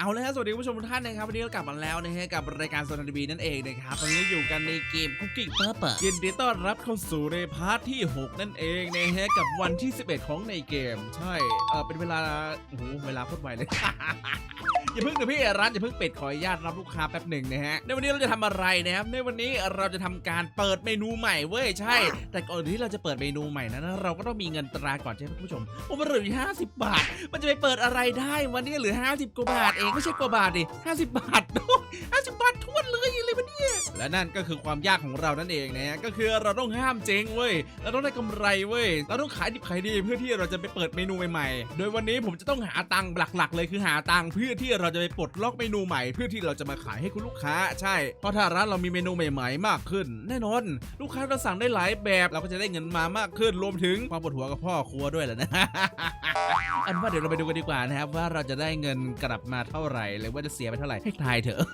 เอาเลยฮะสวัสดีคุณผู้ชมทุกท่านนะครับวันนี้เรากลับมาแล้วนะฮะกับรายการโซนทีวีนั่นเองนะครับตอนนี้อยู่กันในเกมคุกกิ้งเปอร์เปอร์ยินดีต้อนรับเข้าสู่ในพาร์ทที่ 6 นั่นเองนะฮะกับวันที่ 11 ของในเกม ใช่เออเป็นเวลาโอ้โหเวลาโคตรไวเลย อย่าเพิ่งนะพี่ร้านอย่าเพิ่งปิดขออนุญาตรับลูกค้าแป๊บหนึ่งนะฮะในวันนี้เราจะทำอะไรนะครับในวันนี้เราจะทำการเปิดเมนูใหม่เว้ยใช่ แต่ก่อนที่เราจะเปิดเมนูใหม่นั้นเราก็ต้องมีเงินตราก่อนใช่ไหมคุณผู้ชมผมมันเหลืออยู่50บาท มันจะไปเปิดอะไรได้วันนี้เหลือ 50กว่าบาทเองไม่ใช่กว่าบาทดิห้าสิบาท 50บาททวนเลยอะไรวะเนี่ยและนั่นก็คือความยากของเรานั่นเองนะก็คือเราต้องห้ามเจ๊งเว้ยเราต้องได้กำไรเว้ยเราต้องขายดิบขายดีเพื่อที่เราจะไปเปิดเมนูใหม่ๆ โดยวันนี้ผมจะต้องหาตังค์หลักๆ เลยคือหาตังค์เพื่อที่เราจะไปปลดล็อกเมนูใหม่ เพื่อที่เราจะมาขายให้คุณลูกค้า ใช่เพราะถ้าร้านเรามีเมนูใหม่ ๆ มากขึ้น แน่นอน ลูกค้าเราสั่งได้หลายแบบเราก็จะได้เงินมามากขึ้นรวมถึงความปวดหัวกับพ่อครัวด้วยแหละนะอันว่าเดี๋ยวเราไปดูกันดีกว่านะครับว่าเราจะได้เงินกลับมาเท่าไหร่หรือว่าจะเสียไปเท่าไหร่ให้ทายเถอะ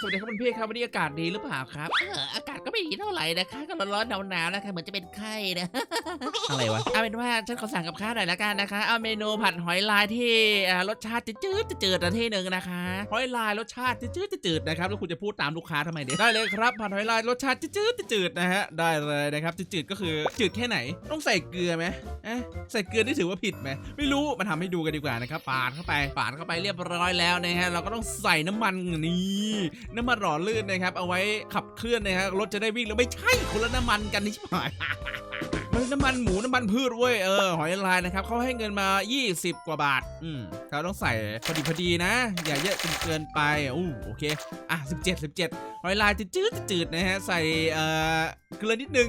สวัสดีครับคุณพี่ครับวันนี้อากาศดีหรือเปล่าครับเอออากาศก็ไม่ดีเท่าไหร่นะคะก็ร้อนๆหนาวๆนะคะเหมือนจะเป็นไข้นะ อะไรวะเอาเป็นว่าฉันขอสั่งกับข้าวหน่อยละกันนะคะเอาเมนูผัดหอยลายที่อ่ารสชาติจืดๆจืดๆอันที่หนึ่งนะคะหอยลายรสชาติจืดๆจืดๆนะครับแล้วคุณจะพูดตามลูกค้าทำไมเนี่ยได้เลยครับผัดหอยลายรสชาติจืดๆจืดๆนะฮะได้เลยนะครับจืดๆก็คือจืดแค่ไหน ต้องใส่เกลือไหมเอ๊ะใส่เกลือนี่ถือว่าผิดไหมไม่รู้มาทำให้ดูกันดีกว่านะครับปาดเข้าไปปาดเข้าไปเรียบร้อยแล้วนะฮะเราก็ต้องใส่น้ำมันนี่น้ำมันหล่อลื่นนะครับ เอาไว้ขับเคลื่อนนะฮะรถจะได้วิ่งแล้วไม่ใช่คนละน้ำมันกันนี่ใช่ไหมมันน้ำมันหมูน้ำมันพืชเว้ยเออหอยลายนะครับเขาให้เงินมา 20 กว่าบาท อืมเราต้องใส่พอดีพอดีนะ อย่าเยอะจนเกินไปอู้โอเค อะ 17 17 หอยลายจะจืดจืดนะฮะใส่เอ่อเกลือนิดนึง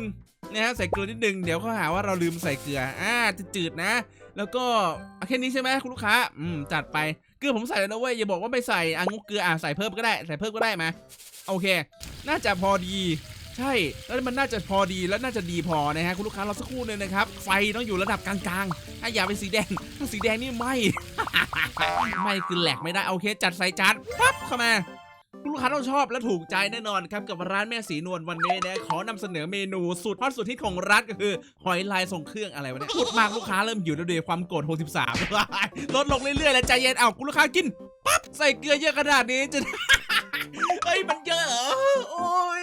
นะฮะใส่เกลือนิดนึงเดี๋ยวเขาหาว่าเราลืมใส่เกลืออ่าจะจืดนะ แล้วก็อะแค่นี้ใช่ไหมคุณลูกค้า อืมจัดไป เกลือผมใส่แล้วนะเว้ยอย่าบอกว่าไม่ใส่อะงกเกลืออะใส่เพิ่มก็ได้ใส่เพิ่มก็ได้มาโอเค น่าจะพอดีใช่แล้วมันน่าจะพอดีแล้วน่าจะดีพอนะฮะคุณลูกค้ารอสักครู่หนึงนะครับ ไฟต้องอยู่ระดับกลางๆถ้าอย่าเป็นสีแดงถ้าสีแดงนี่ไหมไม่คือแหลกไม่ได้โอเค จัดใส่จานปั๊บเข้ามา คุณลูกค้าต้องชอบและถูกใจแน่นอนครับกับร้านแม่สีนวลวันนี้นะขอนำเสนอเมนูสุดฮอตสุดฮิตของร้านก็คือหอยลายทรงเครื่องอะไรวะเนี่ยพูดมากลูกค้าเริ่มอยู่แล้วด้วยความโกรธ63ลดลงเรื่อยๆแล้วใจเย็นเอาคุณลูกค้ากินปั๊บใส่เกลือเยอะขนาดนี้จะเฮ้ยมันเยอะเหรอโอ้ย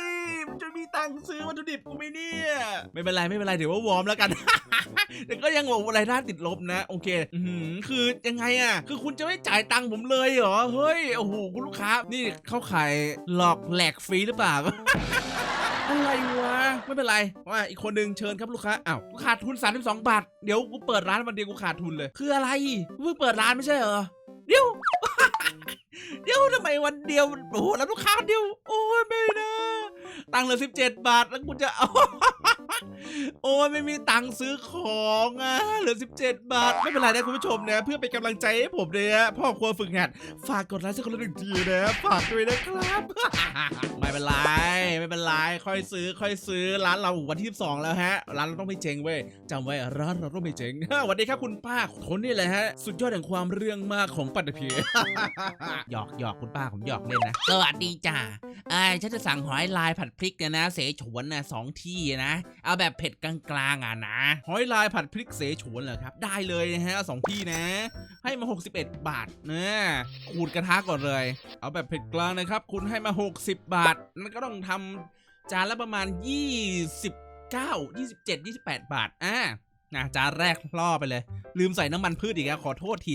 งค์ซื้อวัตถุดิบกูไหมเนี่ย ไม่เป็นไรไม่เป็นไรถือว่าวอร์มแล้วกัน แต่ก็ยังบอกรายได้ติดลบนะ โอเคอือหือคือยังไงอะ คือคุณจะไม่จ่ายตังค์ผมเลยเหรอ เฮ้ย โอ้โหคุณลูกค้า นี่เข้าขายหลอกแหลกฟรีหรือเปล่า อะไรวะ ไม่เป็นไรว่าอีกคนหนึ่งเชิญครับลูกค้า อ้าวกูขาดทุน 32 บาท เดี๋ยวกูเปิดร้านวันเดียวกูขาดทุนเลย คืออะไรเพิ่งเปิดร้านไม่ใช่เหรอ เดี๋ยว เดี๋ยวทำไมวันเดียวโอ้โหแล้วลูกค้าคนเดียว โอ้ยไม่นะ ตังค์เหลือ17บาทแล้วกูจะเอาโอ้ยไม่มีตังค์ซื้อของอะเหลือ 17 บาท ไม่เป็นไรนะคุณผู้ชมนะ เพื่อเป็นกำลังใจให้ผมเลยนะพ่อครัวฝึกหัดฝากกดไลค์สักคนละหนึ่งทีนะฝากด้วยนะครับ ไม่เป็นไรไม่เป็นไรค่อยซื้อค่อยซื้อร้านเราวันที่12แล้วฮะ ร้านเราต้องไม่เจ๊งเว้ยจำไว้ร้านเราต้องไม่เจ๊งสวัสดีครับคุณป้าคนนี้เลยฮะ สุดยอดแห่งความเรื่องมากของปัตตภีหยอกหยอกคุณป้าผมหยอกเล่นนะสวัสดีจ้าไอ้ฉันจะสั่งหอยลายผัดพริกเนี่ยนะ เสฉวนนะสองที่นะ เอาแบบเผ็ดกกลางๆอะนะหอยลายผัดพริกเสฉวนเหรอครับ ได้เลยนะฮะสองที่นะ ให้มา 61 บาทนะขูดกระทะก่อนเลย เอาแบบเผ็ดกลางนะครับ คุณให้มา 60 บาทนั่นก็ต้องทำจานละประมาณ 29 27 28 บาทอ่านะจานแรกล่อไปเลย ลืมใส่น้ำมันพืชอีกแล้วขอโทษที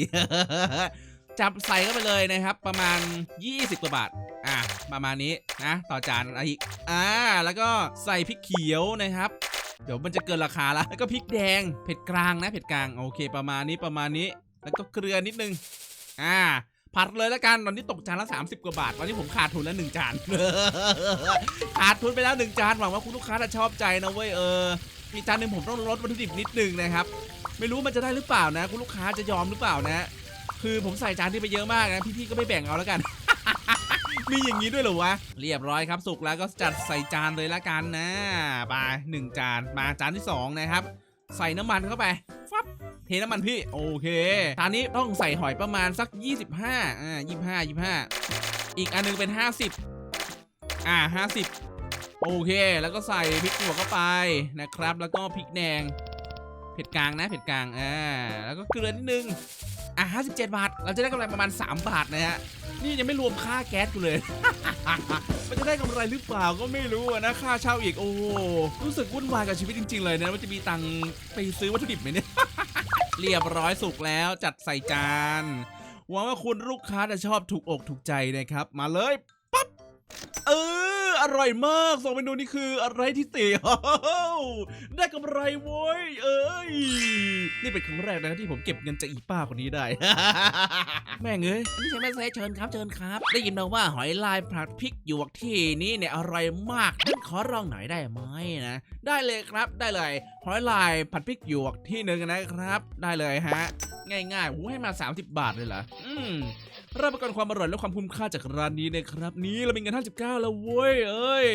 จับใส่เข้าไปเลยนะครับ ประมาณ 20กว่าบาท อะประมาณนี้นะ ต่อจานอีกอ่าแล้วก็ใส่พริกเขียวนะครับ เดี๋ยวมันจะเกินราคาละแล้วก็พริกแดงเผ็ดกลางนะเผ็ดกลางโอเค ประมาณนี้ประมาณนี้ แล้วก็เกลือนิดนึงอ่าผัดเลยแล้วกันตอนนี้ตกจานละ 30 กว่าบาทวันนี้ผมขาดทุนแล้วหนึ่งจานขาดทุนไปแล้วหนึ่งจานหวังว่าคุณลูกค้าจะชอบใจนะเว้ยเอออีกจานหนึ่งผมต้องลดวัตถุดิบนิดนึงนะครับ ไม่รู้มันจะได้หรือเปล่านะ คุณลูกค้าจะยอมหรือเปล่านะ คือผมใส่จานที่ไปเยอะมากนะพี่ๆก็ไม่แบ่งเอาแล้วกัน มีอย่างนี้ด้วยเหรอวะ เรียบร้อยครับสุกแล้วก็จัดใส่จานเลยละกันนะไปหนึ่งจานมาจานที่สองนะครับใส่น้ำมันเข้าไปฟับเทน้ำมันพี่โอเคจานนี้ต้องใส่หอยประมาณสัก 25อ่า25 25 อีกอันหนึงเป็น 50 อ่า 50 โอเค แล้วก็ใส่พริกหยวกเข้าไปนะครับ แล้วก็พริกแดงเผ็ดกลางนะเผ็ดกลางอ่าแล้วก็เกลือนิดนึงอะ 57 บาท เราจะได้กำไรประมาณ 3 บาทนะฮะ นี่ยังไม่รวมค่าแก๊สกูเลย มันจะได้กำไรหรือเปล่าก็ไม่รู้นะ ค่าเช่าอีก โอ้รู้สึกวุ่นวายกับชีวิตจริง ๆ เลยนะว่าจะมีตังไปซื้อวัตถุดิบไหมเนี่ย เรียบร้อยสุกแล้วจัดใส่จานหวังว่าคุณลูกค้าจะชอบถูกอกถูกใจนะครับ มาเลยปั๊บเออ อร่อยมากสองเมนูนี้คืออะไรที่เตะได้กำไรโว้ยเอ้ย นี่เป็นครั้งแรกนะที่ผมเก็บเงินจากอีป้าคนนี้ได้ แม่งเอ้ยนี่ใช่ไหมเซเชิญครับเชิญครับ ได้ยินมาว่าหอยลายผัดพริกหยวกที่นี่เนี่ยอร่อยมากงั้นขอลองหน่อยได้ไหมนะ ได้เลยครับได้เลย หอยลายผัดพริกหยวกที่หนึ่งนะครับ ได้เลยฮะ ง่ายๆหูให้มา 30 บาทเลยเหรออืม รับประกันความอร่อยและความคุ้มค่าจากร้านนี้นะครับ นี่เรามีเงิน59 แล้วเว้ยเอ้ย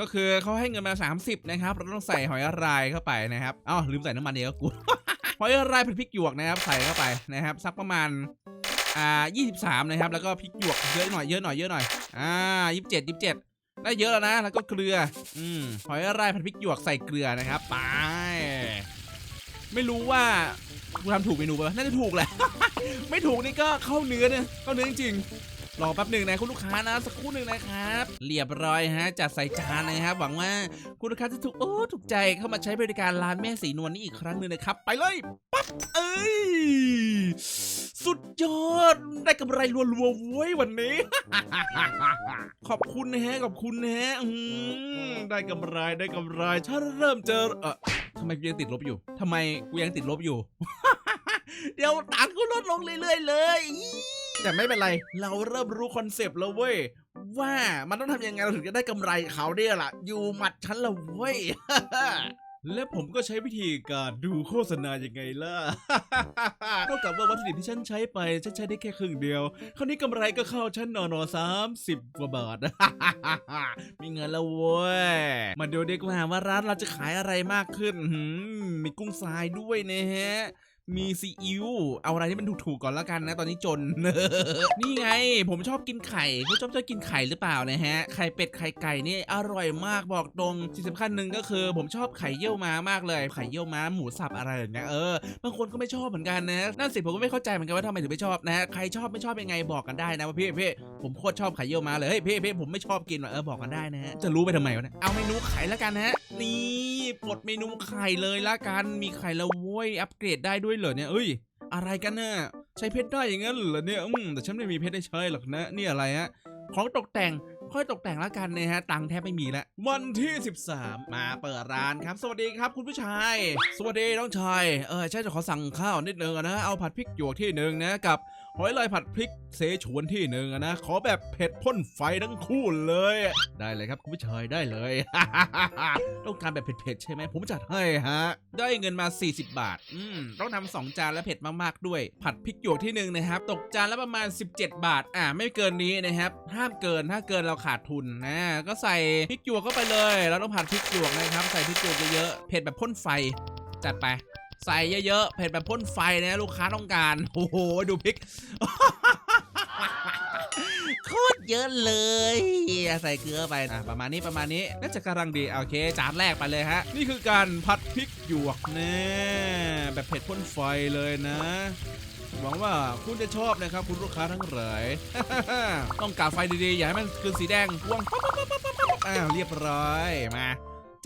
ก็คือเขาให้เงินมา 30 นะครับ เราต้องใส่หอยลายเข้าไปนะครับอ้าวลืมใส่น้ำมันเองก็กูหอยลายผัดพริกหยวกนะครับ ใส่เข้าไปนะครับสักประมาณอ่า23 นะครับ แล้วก็พริกหยวกเยอะหน่อยเยอะหน่อยเยอะหน่อยอ่า27 27 ได้เยอะแล้วนะ แล้วก็เกลือ อืมหอยลายผัดพริกหยวกใส่เกลือนะครับไปไม่รู้ว่า กูทำถูกเมนูปะน่าจะถูกแหละ ไม่ถูกนี่ก็เข้าเนื้อเนี่ยเข้าเนื้อจริงๆรอแป๊บหนึ่งนะคุณลูกค้านะสักครู่หนึ่งนะครับ เรียบร้อยฮะจัดใส่จานนะครับ หวังว่าคุณลูกค้าจะถูกโอ้ถูกใจเข้ามาใช้บริการร้านแม่สีนวลนี่อีกครั้งหนึ่งนะครับไปเลยปั๊บเอ้ยสุดยอดได้กำไรรัวๆเว้ยวันนี้ ขอบคุณนะฮะขอบคุณนะฮะได้กำไรได้กำไรถ้าเริ่มเจอเออทำไมกูยังติดลบอยู่ทำไมกูยังติดลบอยู่ เดี๋ยวตังค์กูลดลงเรื่อยๆเลยอี๋แต่ไม่เป็นไร เราเริ่มรู้คอนเซปต์แล้วเว้ย ว่ามันต้องทำยังไงเราถึงจะได้กำไรเขาเนี่ยล่ะ อยู่หมัดฉันละเว้ย และผมก็ใช้วิธีการดูโฆษณายังไงล่ะ เท่ากับว่าวัตถุดิบที่ฉันใช้ไป ฉันใช้ได้แค่ครึ่งเดียว คราวนี้กำไรก็เข้าฉันนอนอสามสิบกว่าบาท มีเงินแล้วเว้ย มาดูดีกว่าว่าร้านเราจะขายอะไรมากขึ้นหืมมีกุ้งทรายด้วยนะฮะ มีซีอิ๊วเอาอะไรที่มันถูกๆก่อนแล้วกันนะตอนนี้จน นี่ไง ผมชอบกินไข่คุณชอบชอบกินไข่หรือเปล่านะฮะไข่เป็ดไข่ไก่นี่อร่อยมากบอกตรงสิ่งสำคัญหนึ่งก็คือ ผมชอบไข่เยี่ยวม้ามากเลยไข่เยี่ยวม้าหมูสับอะไรอย่างเงี้ยเออบางคนก็ไม่ชอบเหมือนกันนะนั่นสิผมก็ไม่เข้าใจเหมือนกันว่าทำไมถึงไม่ชอบนะใครชอบไม่ชอบยังไงบอกกันได้นะว่าพี่พี่ผมโคตรชอบไข่เยี่ยวม้าเลยเฮ้ยพี่พี่ผมไม่ชอบกินว่ะเออบอกกันได้นะฮะจะรู้ไปทำไมวะเนี่ยเอาเมนูไข่แล้วกันนะฮะนี่ปลดเมนูไข่เลยละกันมีไข่แล้วโว้ยอัปเกรดได้ด้วยเหรอเนี่ยเอ้ย อะไรกันน่ะใช้เพชรได้อย่างงั้นเหรอเนี่ยอืมแต่ฉันไม่มีเพชรได้ใช้หรอกนะนี่อะไรฮะของตกแต่งค่อยตกแต่งแล้วกันนะฮะ ตังค์แทบไม่มีแล้ว วันที่ 13 มาเปิดร้านครับ สวัสดีครับคุณผู้ชาย สวัสดีน้องชาย เออใช่จะขอสั่งข้าวนิดนึงนะ เอาผัดพริกหยวกที่หนึ่งนะ กับ หอยลายผัดพริกเสฉวนที่หนึ่งอะนะ ขอแบบเผ็ดพ่นไฟทั้งคู่เลย ได้เลยครับคุณผู้ชายได้เลย ต้องการแบบเผ็ดๆใช่ไหมผมจัดให้ฮะ ได้เงินมา 40 บาท อืมต้องทำสองจานและเผ็ดมากๆด้วย ผัดพริกหยวกที่หนึ่งนะครับ ตกจานละประมาณ 17 บาท อ่าไม่เกินนี้นะครับ ห้ามเกินถ้าเกินเราขาดทุนนะ ก็ใส่พริกหยวกเข้าไปเลย เราต้องผัดพริกหยวกนะครับ ใส่พริกหยวกเยอะๆ เผ็ดแบบพ่นไฟ จัดไป ใส่เยอะๆเผ็ดแบบพ่นไฟนะลูกค้าต้องการ โอ้โห ดูพริกโคตรเยอะเลย ใส่เกลือไปอะประมาณนี้ประมาณนี้น่าจะกำลังดีโอเคจานแรกไปเลยฮะ นี่คือการผัดพริกหยวกแน่แบบเผ็ดพ่นไฟเลยนะหวังว่าคุณจะชอบนะครับ คุณลูกค้าทั้งหลายต้องกาไฟดีๆ อย่าให้มันเกินสีแดงวงปั๊บปั๊บปั๊บปั๊บอ้าวเรียบร้อยมา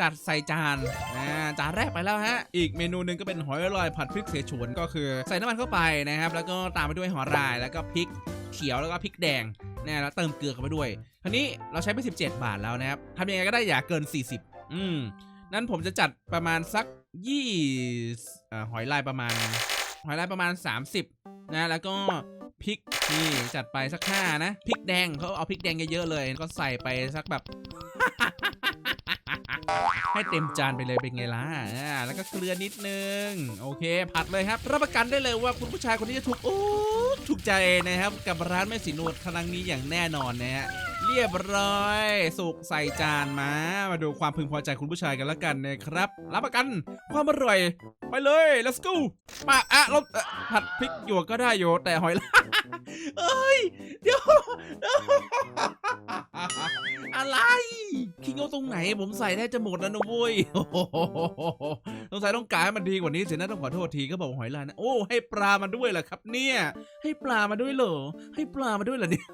จัดใส่จานอ่าจานแรกไปแล้วฮะ อีกเมนูหนึ่งก็เป็นหอยลอยผัดพริกเสฉวนก็คือใส่น้ำมันเข้าไปนะครับ แล้วก็ตามไปด้วยหอรายแล้วก็พริกเขียวแล้วก็พริกแดงนะแล้วเติมเกลือเข้าไปด้วยคราวนี้เราใช้ไป 17 บาทแล้วนะครับทำยังไงก็ได้อย่าเกิน 40 อืมนั้นผมจะจัดประมาณสักยี่หอยลายประมาณ หอยลายประมาณ 30 นะ แล้วก็พริกนี่จัดไปสักห้านะพริกแดงเขาเอาพริกแดงเยอะๆเลย ก็ใส่ไปสักแบบ ให้เต็มจานไปเลยเป็นไงล่ะอ่าแล้วก็เกลือนิดนึง โอเค ผัดเลยครับ รับประกันได้เลยว่าคุณผู้ชายคนนี้จะถูกโอ้ถูกใจนะครับ กับร้านแม่สีนวดครั้งนี้อย่างแน่นอนนะฮะเรียบร้อย สุกใส่จานมา มาดูความพึงพอใจคุณผู้ชายกันแล้วกันนะครับ รับประกันความอร่อย ไปเลย let's go ปะอะเราผัดพริกหยวกก็ได้อยู่แต่หอยลายเอ้ย เดี๋ยว อะไร คิงเอาตรงไหนผมใส่ได้จะหมดแล้วนะเว้ยสงสัยต้องการให้มันดีกว่านี้เสียนะต้องขอโทษทีก็บอกหอยลายนะโอ้ให้ปลามาด้วยเหรอครับเนี่ย ให้ปลามาด้วยเหรอให้ปลามาด้วยเหรอเนี่ย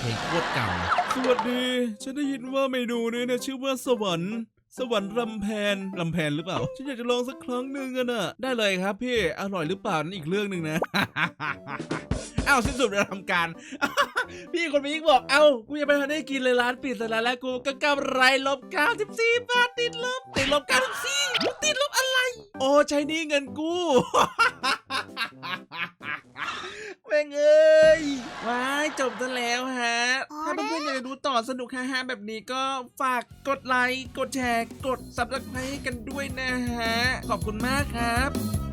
เพลงโคตรเก่าสวัสดี ฉันได้ยินว่าเมนูนี้เนี่ยชื่อว่าสวรรค์สวรรค์ลำแพนลำแพนหรือเปล่า ฉันอยากจะลองสักครั้งหนึ่งอะน่ะได้เลยครับพี่ อร่อยหรือเปล่านั่นอีกเรื่องหนึ่งนะ อ้าวสิ้นสุดการทำการ พี่คนนี้บอก เอ้า กูยังไม่ทันได้กินเลยร้านปิดซะแล้วแล้วกูก็กำไรลบ94บาทติดลบติดลบ94ติดลบอะไร โอ้ใช้หนี่เงินกูแม่งเอ้ยว้ายจบซะแล้วฮะ ถ้าเพื่อนๆอยากจะดูต่อสนุกฮาๆแบบนี้ก็ฝากกดไลค์ กดแชร์ กด subscribe ให้กันด้วยนะฮะ ขอบคุณมากครับ